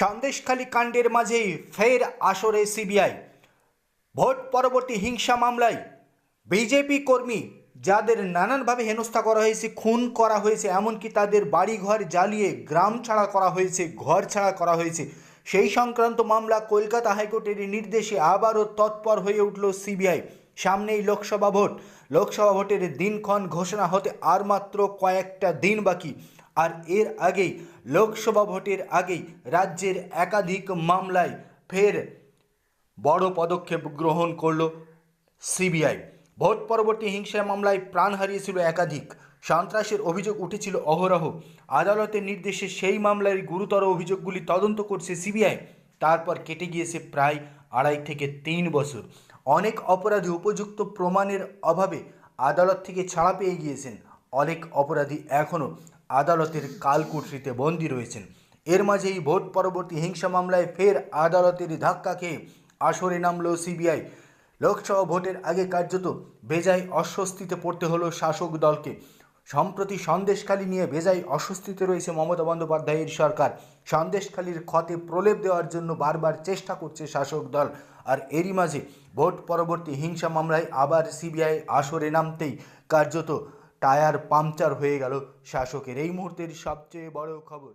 সন্দেশখালী কাণ্ডের মাঝেই ফের আসরে সিবিআই। ভোট পরবর্তী হিংসা মামলায় বিজেপি কর্মী যাদের নানানভাবে হেনস্থা করা হয়েছে, খুন করা হয়েছে, এমনকি তাদের বাড়িঘর জ্বালিয়ে গ্রাম ছাড়া করা হয়েছে, ঘর ছাড়া করা হয়েছে, সেই সংক্রান্ত মামলা কলকাতা হাইকোর্টের নির্দেশে আবারও তৎপর হয়ে উঠল সিবিআই। সামনেই লোকসভা ভোট। লোকসভা ভোটের দিনক্ষণ ঘোষণা হতে আর মাত্র কয়েকটা দিন বাকি। আর এর আগেই লোকসভা ভোটের আগেই রাজ্যের একাধিক মামলায় ফের বড় পদক্ষেপ গ্রহণ করল সিবিআই। ভোট পরবর্তী হিংসা মামলায় প্রাণ হারিয়েছিল একাধিক। সন্ত্রাসের অভিযোগ উঠেছিল অহরহ। আদালতের নির্দেশে সেই মামলার গুরুতর অভিযোগগুলি তদন্ত করছে সিবিআই। তারপর কেটে গিয়েছে প্রায় আড়াই থেকে তিন বছর। অনেক অপরাধী উপযুক্ত প্রমাণের অভাবে আদালত থেকে ছাড়া পেয়ে গিয়েছেন। অনেক অপরাধী এখনও আদালতের কালকুটরিতে বন্দী রয়েছেন। এর মাঝেই ভোট পরবর্তী হিংসা মামলায় ফের আদালতের ধাক্কা খেয়ে আসরে নামল সিবিআই। লোকসভা ভোটের আগে কার্যত বেজায় অস্বস্তিতে পড়তে হলো শাসক দলকে। সম্প্রতি সন্দেশখালী নিয়ে বেজায় অস্বস্তিতে রয়েছে মমতা বন্দ্যোপাধ্যায়ের সরকার। সন্দেশখালীর ক্ষতে প্রলেপ দেওয়ার জন্য বারবার চেষ্টা করছে শাসক দল। আর এরই মাঝে ভোট পরবর্তী হিংসা মামলায় আবার সিবিআই আসরে নামতেই কার্যত টায়ার পাংচার হয়ে গেল শাসকের। এই মুহূর্তের সবচেয়ে বড় খবর।